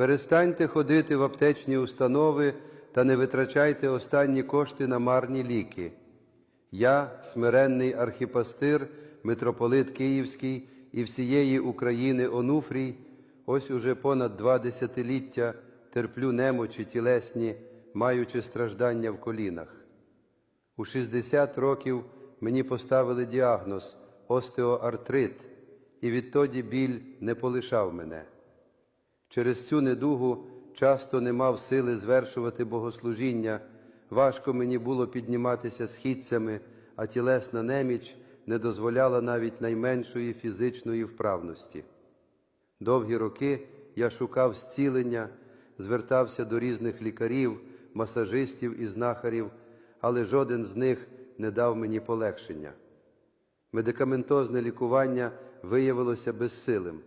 Перестаньте ходити в аптечні установи та не витрачайте останні кошти на марні ліки. Я, смиренний архіпастир, митрополит Київський і всієї України Онуфрій, ось уже понад два десятиліття терплю немочі тілесні, маючи страждання в колінах. У 60 років мені поставили діагноз остеоартрит, і відтоді біль не полишав мене. Через цю недугу часто не мав сили звершувати богослужіння, важко мені було підніматися східцями, а тілесна неміч не дозволяла навіть найменшої фізичної вправності. Довгі роки я шукав зцілення, звертався до різних лікарів, масажистів і знахарів, але жоден з них не дав мені полегшення. Медикаментозне лікування виявилося безсилим.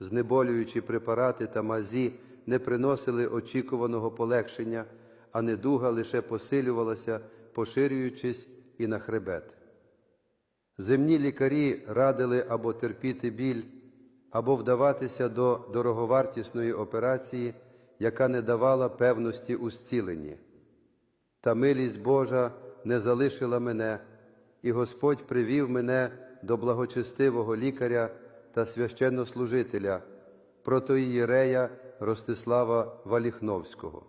Знеболюючі препарати та мазі не приносили очікуваного полегшення, а недуга лише посилювалася, поширюючись і на хребет. Земні лікарі радили або терпіти біль, або вдаватися до дороговартісної операції, яка не давала певності у зціленні. Та милість Божа не залишила мене, і Господь привів мене до благочестивого лікаря та священнослужителя, протоїєрея Ростислава Валіхновського.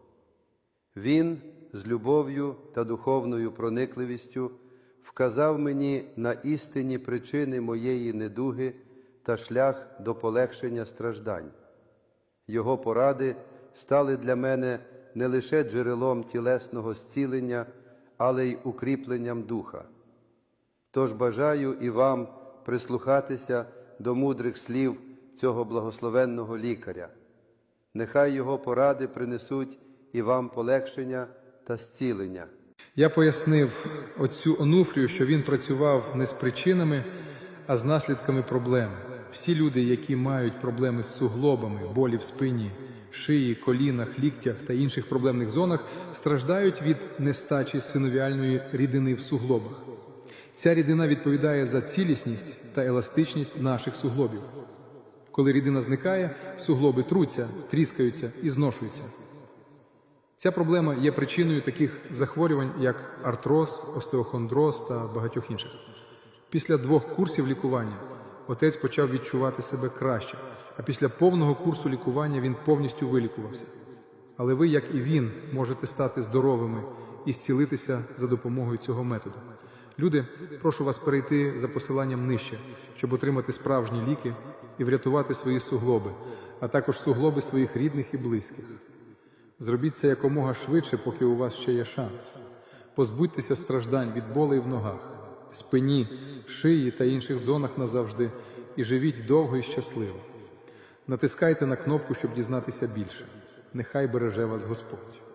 Він з любов'ю та духовною проникливістю вказав мені на істинні причини моєї недуги та шлях до полегшення страждань. Його поради стали для мене не лише джерелом тілесного зцілення, але й укріпленням духа. Тож бажаю і вам прислухатися до мудрих слів цього благословенного лікаря. Нехай його поради принесуть і вам полегшення та зцілення. Я пояснив отцю Онуфрію, що він працював не з причинами, а з наслідками проблеми. Всі люди, які мають проблеми з суглобами, болі в спині, шиї, колінах, ліктях та інших проблемних зонах, страждають від нестачі синовіальної рідини в суглобах. Ця рідина відповідає за цілісність та еластичність наших суглобів. Коли рідина зникає, суглоби труться, тріскаються і зношуються. Ця проблема є причиною таких захворювань, як артроз, остеохондроз та багатьох інших. Після двох курсів лікування отець почав відчувати себе краще, а після повного курсу лікування він повністю вилікувався. Але ви, як і він, можете стати здоровими і зцілитися за допомогою цього методу. Люди, прошу вас перейти за посиланням нижче, щоб отримати справжні ліки і врятувати свої суглоби, а також суглоби своїх рідних і близьких. Зробіть це якомога швидше, поки у вас ще є шанс. Позбудьтеся страждань від болей в ногах, спині, шиї та інших зонах назавжди і живіть довго і щасливо. Натискайте на кнопку, щоб дізнатися більше. Нехай береже вас Господь.